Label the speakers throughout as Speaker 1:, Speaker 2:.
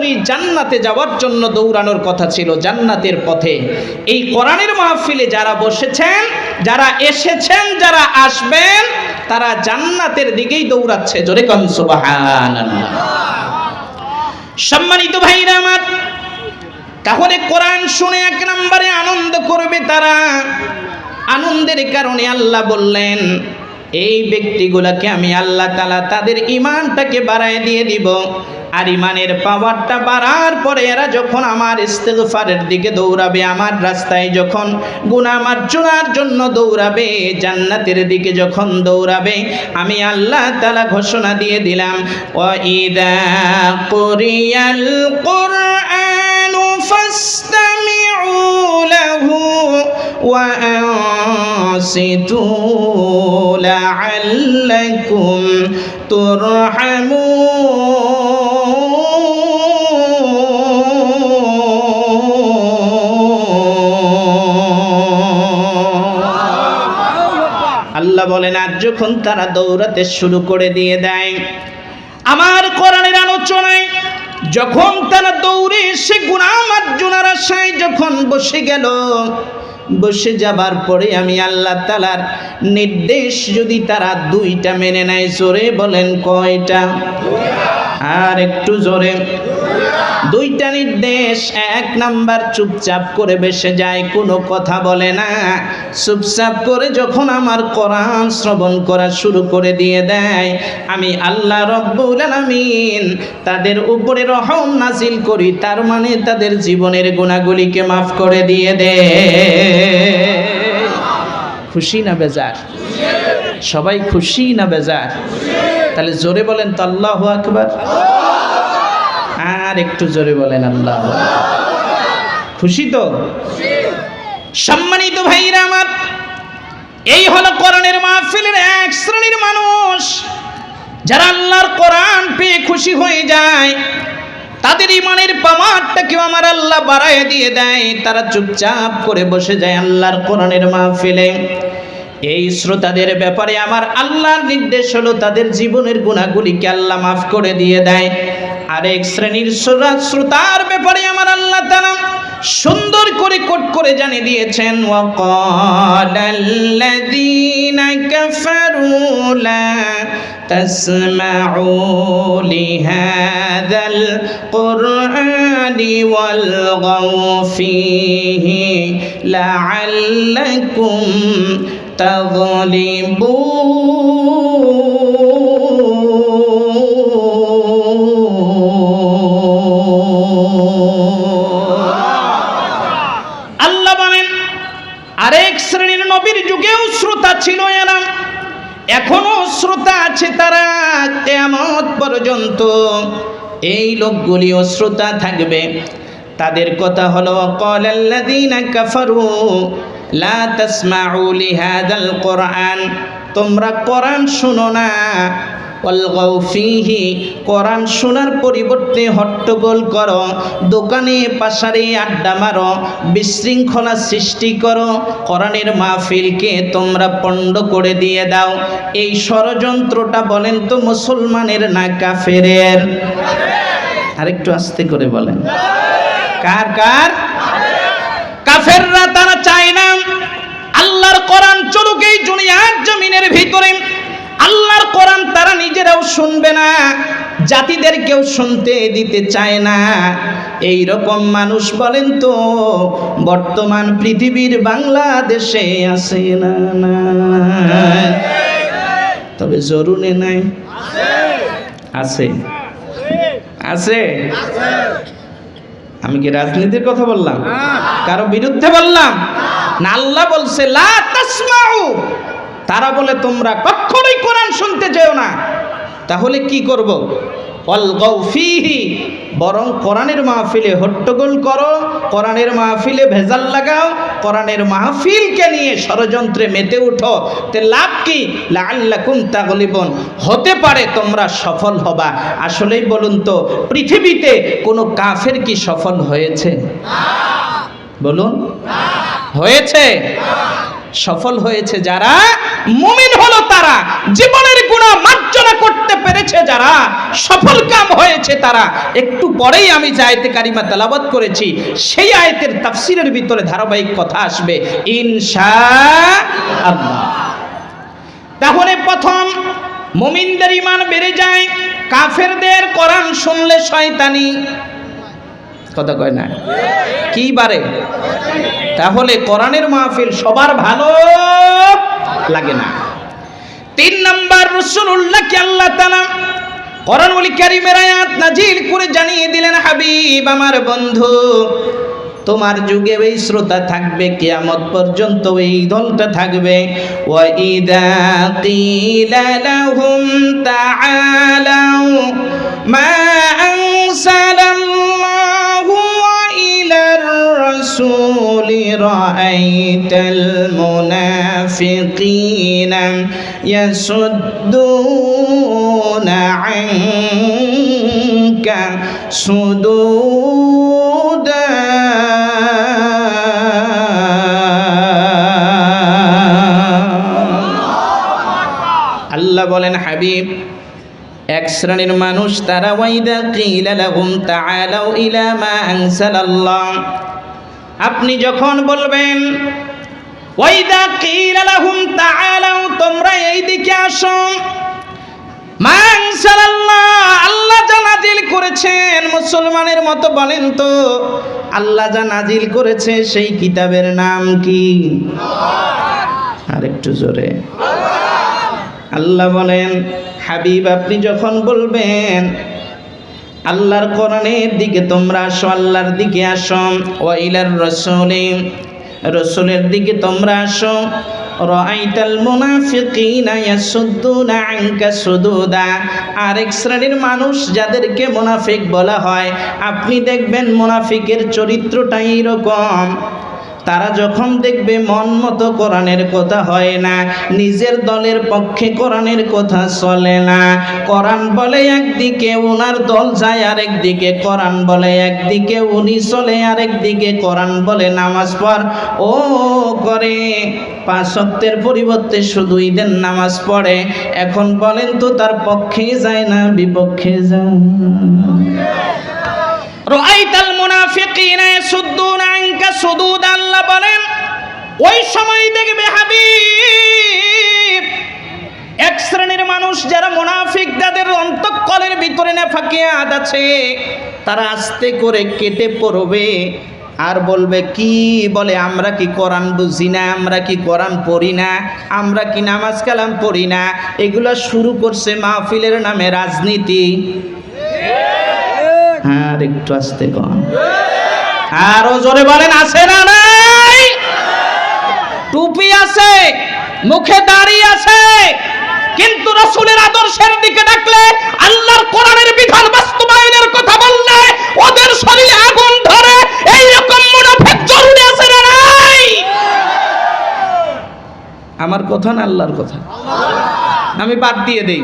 Speaker 1: সরাসরি জান্নাতে যাওয়ার জন্য দৌড়ানোর কথা ছিল জান্নাতের পথে। এই কোরআনের মাহফিলে যারা বসেছেন, যারা এসেছেন, যারা আসবেন, তারা জান্নাতের দিকেই দৌড়াচ্ছে। জোরে সম্মানিত ভাইরা আমার, তাহলে কোরআন শুনে এক নম্বরে আনন্দ করবে তারা। আনন্দের কারণে আল্লাহ বললেন, এই ব্যক্তিগুলোকে আমি আল্লাহ তালা তাদের ইমানটাকে বাড়ায় দিয়ে দিব। আর ইমানের পাওয়ারটা বাড়ার পরে এরা যখন আমার ইস্তেগফারের দিকে দৌড়াবে আমার রাস্তায় যখন গুনাহ মার্জনার জন্য দৌড়াবে জান্নাতের দিকে যখন দৌড়াবে আমি আল্লাহ তালা ঘোষণা দিয়ে দিলাম ও ইদা কুরিয়াল কুরআন فاستمعوا له وأنصتوا لعلكم ترحمون বলেন আজ যখন তারা দৌড়াতে শুরু করে দিয়ে দেয়। আমার কোরআনের আলোচনায় যখন তারা দৌড়ে এসে গুণামার্জুনার আশায় যখন বসে গেল বসে যাবার পরে আমি আল্লাহ তালার নির্দেশ যদি তারা দুইটা মেনে নেয়, জোরে বলেন কয়টা? আর একটু জোরে। দুইটা নির্দেশ, এক নাম্বার চুপচাপ করে বেসে যায়, কোনো কথা বলে না। চুপচাপ করে যখন আমার কোরআন শ্রবণ করা শুরু করে দিয়ে দেয়, আমি আল্লাহ রব্বুল আলামিন তাদের উপরে রহম নাজিল করি, তার মানে তাদের জীবনের গুণাগুলিকে মাফ করে দিয়ে দে খুশি না বেজার? সবাই খুশি না বেজার? তাহলে জোরে বলেন তো আল্লাহ আকবার। আর একটু জোরে বলেন আল্লাহ খুশি তো? সম্মানিত ভাইরা আমার, এই হলো কোরআনের মাহফিলের এক শ্রেণির মানুষ, যারা আল্লাহর কোরআন পেয়ে খুশি হয়ে যায়। তাদের ইমানের পামারটাকেও আমার আল্লাহ বাড়ায় দিয়ে দেয়। তারা চুপচাপ করে বসে যায় আল্লাহর কোরআনের মাহফিলে। এই শ্রোতাদের ব্যাপারে আমার আল্লাহর নির্দেশ হলো তাদের জীবনের গুণাগুলিকে আল্লাহ মাফ করে দিয়ে দেয়। আরেক শ্রেণির শ্রোতার ব্যাপারে আমার আল্লাহ তারা সুন্দর করে কোট করে জানিয়ে দিয়েছেন ওয়াকালাল্লাযীনা কাফারু লা تسمعوا لهذا القرآن والغوا فيه لعلكم تغلبون আল্লাহ বলেন আরেক শ্রেণীর নবীর যুগেও শ্রোতা ছিল এরা এখনও শ্রোতা আছে তারা কেমত পর্যন্ত এই লোকগুলিও শ্রোতা থাকবে। তাদের কথা হলো কলাল্লাদিনা কাফারু, লা তাসমাউ লিহাদাল কোরআন। তোমরা কোরআন শুনো না অলগাও ফিহি, কোরআন শোনার পরিবর্তে হট্টগোল করো, দোকানে পাশারে আড্ডা মারো, বিশৃঙ্খলা সৃষ্টি করো, কোরআনের মাহফিলকে তোমরা পণ্ড করে দিয়ে দাও। এই ষড়যন্ত্রটা বলেন তো মুসলমানের না কাফেরের? আরেকটু আস্তে করে বলেন। কার কার? কাফেররা তারা চায় না। আল্লাহর কোরআন চলুক এই দুনিয়ার জমিনের ভিতরে। কোরআন তারা নিজেরাও শুনবে না, জাতিদের কেউ শুনতে দিতে চায় না। এই রকম মানুষ বলেন তো, বর্তমান পৃথিবীর বাংলাদেশে আছে না না? তবে জরুরি নাই। আছে। আছে। আমি কি রাজনীতির কথা বললাম? কারও বিরুদ্ধে বললাম? না, আল্লাহ বলছে, লা তাসমাউ। তারা বলে, তোমরা কখনোই শুনতে যেও না। তাহলে কি করব? অলগাও ফিহি, বরং কোরআনের মাহফিলে হট্টগোল করো, কোরআনের মাহফিলে ভেজাল লাগাও, কোরআনের মাহফিলকে নিয়ে ষড়যন্ত্রে মেতে উঠো। তে লাভ কি? লাল্লাকুম তাগলিবন। হতে পারে তোমরা সফল হবা। আসলেই বলুন তো, পৃথিবীতে কোনো কাফের কি সফল হয়েছে? বলুন। হয়েছে? সফল হয়েছে যারা, মুমিন হলো তারা। জীবনের গুণা মার্জনা করতে পেরেছে যারা, সফল কাম হয়েছে তারা। একটু পরেই আমি যে আয়তে কারিমা তেলাবত করেছি, সেই আয়তের তাফসিরের ভিতরে ধারাবাহিক কথা আসবে, ইনশা আল্লাহ। তাহলে প্রথম, মুমিনদের ইমান বেড়ে যায়, কাফেরদের কোরআন শুনলে শয়তানি। কথা কয় না? কি বারে? তাহলে কোরআনের মাহফিল সবার ভালো লাগে না। তিন নাম্বার রসুল্লাহকে আল্লাহ তালা কোরআন বলি কারিমের আয়াত নাজিল করে জানিয়ে দিলেন, হাবিব, আমার বন্ধু, তোমার যুগে এই শ্রোতা থাকবে, কিয়ামত পর্যন্ত এই দলটা থাকবে। ওয়াইদা কিলা লাহুম তাআলাউ মা রাসূলি রাআইতাল মুনাফিকিনা ইয়াসুদ্দুনা আনকা সুদুদা আল্লাহ বলেন, হাবিব, এক শ্রেণির মানুষ, তারা ওয়াইদা কিলা লাহুম তাআলাউ ইলা মা আনসালাল্লাহ আপনি যখন বলবেন তোমরা আসো। আল্লাহ করেছেন, মুসলমানের মতো বলেন তো, আল্লাহ যা নাজিল করেছে সেই কিতাবের নাম কি? আরেকটু জোরে। আল্লাহ বলেন, হাবিব, আপনি যখন বলবেন আল্লাহর কোরআনের দিকে তোমরা আসো, আল্লাহর দিকে আসো। ওয়াইলার রসুলে, রসুলের দিকে তোমরা আসো। রাআইতাল মুনাফিকিনা ইয়াসুদ্দুনা আনকা সুদুদা। আরেক শ্রেণির মানুষ যাদেরকে মুনাফিক বলা হয়, আপনি দেখবেন মুনাফিকের চরিত্রটা এইরকম। তারা যখন দেখবে মন মতো কোরআনের কথা হয় না, নিজের দলের পক্ষে কোরআনের কথা চলে না। কোরআন বলে একদিকে ওনার দল যায় আরেক দিকে কোরআন বলে একদিকে উনি চলে আরেক দিকে কোরআন বলে নামাজ পড়। ও করে পাঁচ পরিবর্তে শুধু ঈদের নামাজ পড়ে। এখন বলেন তো তার পক্ষে যায় না, বিপক্ষে যায় রাআইতাল মুনাফিকিনা ইয়াসুদ্দুনা আনকা সুদুদ, আল্লাহ বলেন, ওই সময় দেখবে হাবিব, এক শ্রেণির মানুষ যারা মুনাফিক তাদের অন্তঃকলের ভিতরে নেফাকিয়াত আছে, তারা আস্তে করে কেটে পড়বে আর বলবে, কি বলে, আমরা কি কোরআন বুঝি না, আমরা কি কোরআন পড়ি না, আমরা কি নামাজ কালাম পড়ি না? এগুলো শুরু করছে মাহফিলের নামে রাজনীতি। আর একটু আসতে কম আরও জোরে বলেন, আছে না নাই? টুপি আছে, মুখে দাড়ি আছে, কিন্তু রসুলের আদর্শের দিকে ডাকলে আল্লাহর কোরআনের বিধান বাস্তবায়নের কথা বললে ওদের শরীরে আগুন ধরে এই রকম মুনাফিক জরুরি আছে না নাই? আমার কথা না আল্লাহর কথা? আমি বাদ দিয়ে দেই।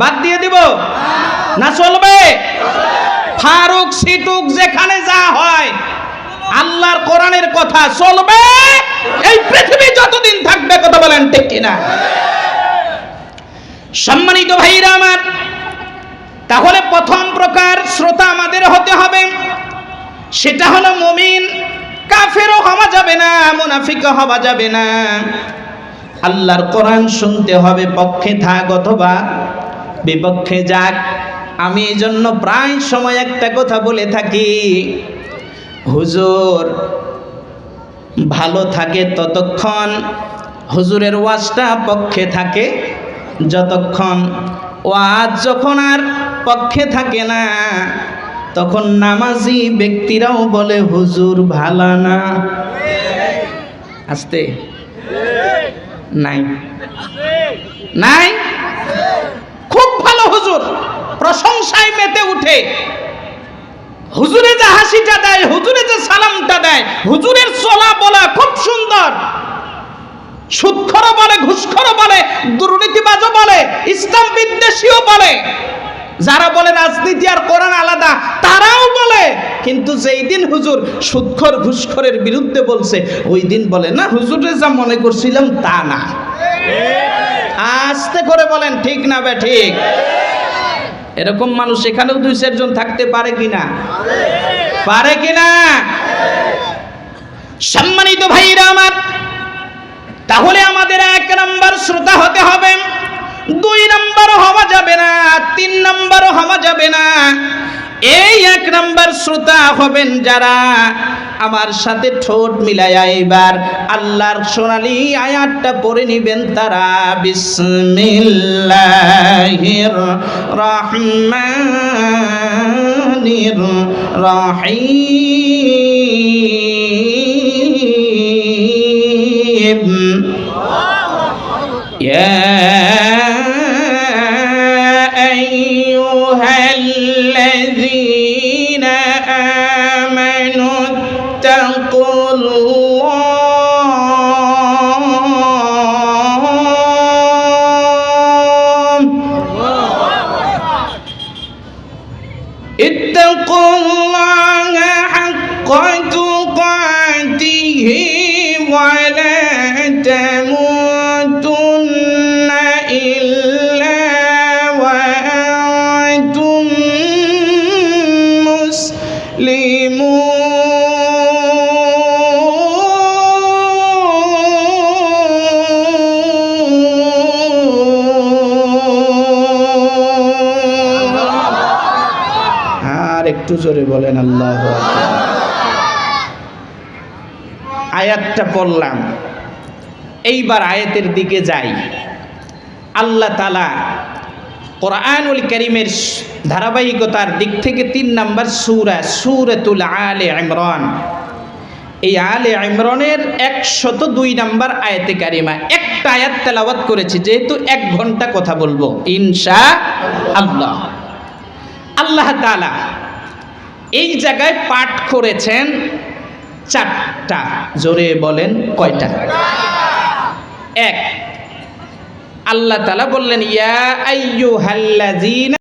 Speaker 1: বাদ দিয়ে দিব? না চলবে? ফারুক সিটুক যেখানে যা হয়, আল্লাহর কোরআনের কথা চলবে? এই পৃথিবী যতদিন থাকবে, কথা বলেন ঠিক কিনা? সম্মানিত ভাইরা আমার, তাহলে প্রথম প্রকার শ্রোতা আমাদের হতে হবে। সেটা হলো মুমিন, কাফেরও হওয়া যাবে না, মুনাফিকও হওয়া যাবে না। আল্লাহর কোরআন শুনতে হবে, পক্ষে থাক অথবা বিপক্ষে যাক। আমি এই জন্য প্রায় সময় একটা কথা বলে থাকি। হুজুর, ভালো থাকে ততক্ষণ হুজুরের ওয়াজটা পক্ষে থাকে, যতক্ষণ ওয়াজ যখন আর পক্ষে থাকে না, তখন নামাজি ব্যক্তিরাও বলে, হুজুর ভালা না। আসতে। নাই। নাই? খুব ভালো হুজুর। প্রশংসায় মেতে উঠে। হুজুরে যে হাসিটা দেয়, হুজুরে যে সালামটা দেয়, হুজুরের চলা বলা খুব সুন্দর। সুৎখর বলে, ঘুষখর বলে, দুর্নীতিবাজও বলে, ইসলাম বিদ্বেষীও বলে। যারা বলে রাজনীতি আর কোরআন আলাদা, তারাও বলে। কিন্তু যেই দিন হুজুর সুৎখর, ঘুষখরের বিরুদ্ধে বলছে, ওই দিন বলে, না, হুজুরে যা মনে করছিলাম তা না। আস্তে করে বলেন, ঠিক না বে, ঠিক। এরকম মানুষ এখানেও দুই চারজন থাকতে পারে কিনা? পারে কিনা? সম্মানিত ভাইরা আমার, তাহলে আমাদের এক নম্বর শ্রোতা হতে হবে। দুই নম্বর হওয়া যাবে না, তিন নম্বর হওয়া যাবে না। এই এক নাম্বার শ্রোতা হবেন যারা আমার সাথে ঠোঁট মিলাইয়া এবার আল্লাহর সোনালি আয়াতটা পড়ে নিবেন তারা বিসমিল্লাহির রহমানির রহিম। ولا تموتن إلا وأنتم مسلمون আর একটু জোরে বলেন আল্লাহ আয়াতটা পড়লাম। এইবার আয়াতের দিকে যাই। আল্লাহ তালা কোরআনুল করিমের ধারাবাহিকতার দিক থেকে তিন নাম্বার সুরা, সুরাতুল আলে ইমরান। এই আলে ইমরানের একশত দুই নম্বর আয়াতে কারিমা। একটা আয়াত তেলাওয়াত করেছি, যেহেতু এক ঘণ্টা কথা বলব। ইনশা আল্লাহ। আল্লাহ তালা এই জায়গায় পাঠ করেছেন চারটা। জোরে বলেন কয়টা? এক। আল্লাহ তালা বললেন ইয়া আইয়ুহাল্লাযীনা